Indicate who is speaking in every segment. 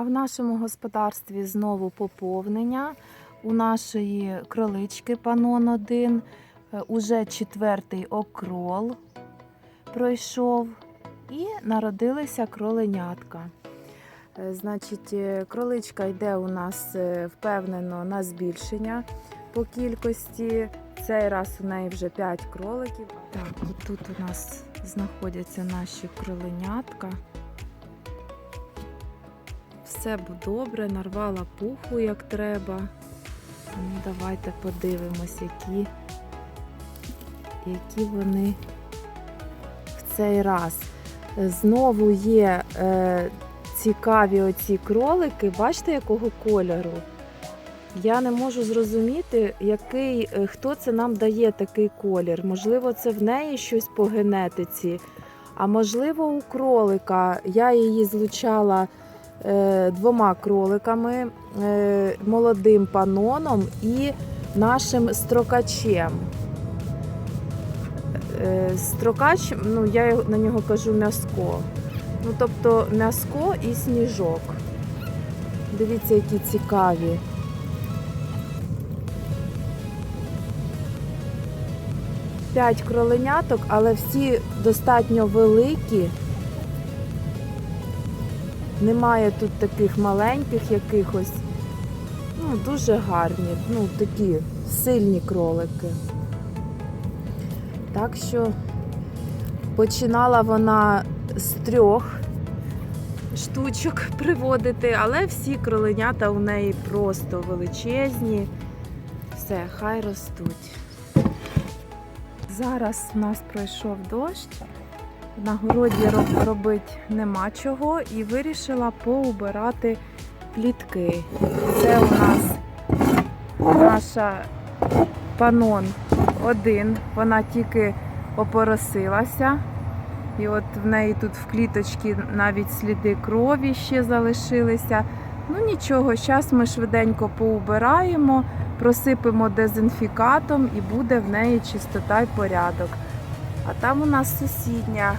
Speaker 1: А в нашому господарстві знову поповнення. У нашої кролички панон 1 е, уже четвертий окрол пройшов і народилися кроленятка. Е, Значить, е, кроличка йде у нас впевнено на збільшення по кількості. Цей раз у неї вже 5 кроликів. Так, от тут у нас знаходяться наші кроленятка. Все добре, нарвала пуху як треба. Ну, давайте подивимось, які, які вони в цей раз. Знову є е, цікаві оці кролики. Бачите, якого кольору? Я не можу зрозуміти, який, е, хто це нам дає такий колір. Можливо, це в неї щось по генетиці, а можливо, у кролика. Я її злучала двома кроликами, е, молодим паноном і нашим строкачем. Е, Строкач, ну я на нього кажу м'яско. Ну, тобто м'яско і сніжок. Дивіться, які цікаві. П'ять кроленяток, але всі достатньо великі. Немає тут таких маленьких якихось. Ну, дуже гарні, ну такі сильні кролики. Так що починала вона з трьох штучок приводити, але всі кроленята у неї просто величезні. Все, хай ростуть. Зараз в нас пройшов дощ. На городі робити нема чого і вирішила поубирати плітки. Це у нас наша панон один. Вона тільки опоросилася. І от в неї тут в кліточці навіть сліди крові ще залишилися. Ну нічого, зараз ми швиденько поубираємо, просипемо дезінфікатом і буде в неї чистота й порядок. А там у нас сусідня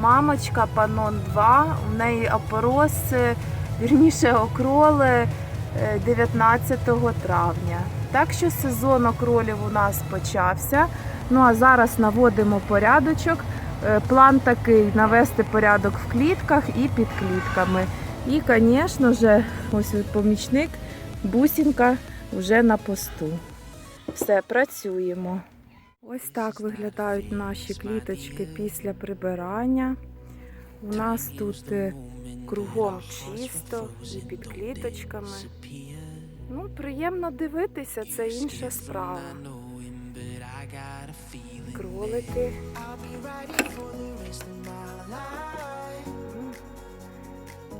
Speaker 1: мамочка Панон 2, у неї опорос, е, вірніше окроли е, 19 травня. Так що сезон окролів у нас почався. Ну а зараз наводимо порядочок. Е, План такий навести порядок в клітках і під клітками. І, звісно ж, ось помічник бусінка вже на посту. Все, працюємо. Ось так виглядають наші кліточки після прибирання. У нас тут е, кругом чисто і під кліточками. Ну, приємно дивитися, це інша справа. Кролики.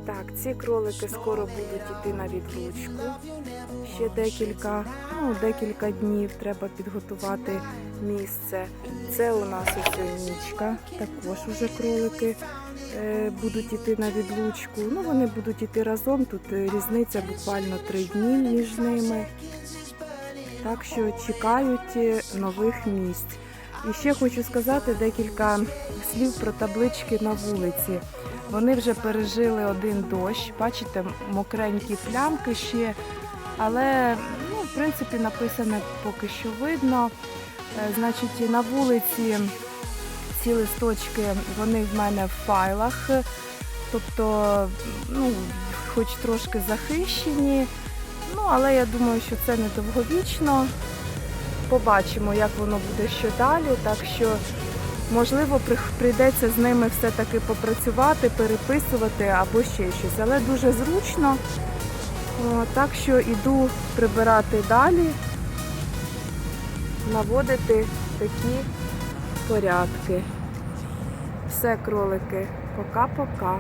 Speaker 1: Так, ці кролики скоро будуть йти на відлучку. Ще декілька, ну, декілька днів треба підготувати місце. Це у нас ось також уже кролики е, будуть йти на відлучку. Ну, вони будуть йти разом. Тут е, різниця буквально три дні між ними. Так що чекають е, нових місць. І ще хочу сказати декілька слів про таблички на вулиці. Вони вже пережили один дощ. Бачите, мокренькі плямки ще. Але, ну, в принципі, написане поки що видно. Е, Значить, на вулиці ці листочки вони в мене в файлах. Тобто, ну, хоч трошки захищені. Ну, але я думаю, що це не довговічно. Побачимо, як воно буде що далі. Так що, можливо, прийдеться з ними все-таки попрацювати, переписувати або ще щось. Але дуже зручно. Так що іду прибирати далі, наводити такі порядки. Все, кролики, пока-пока.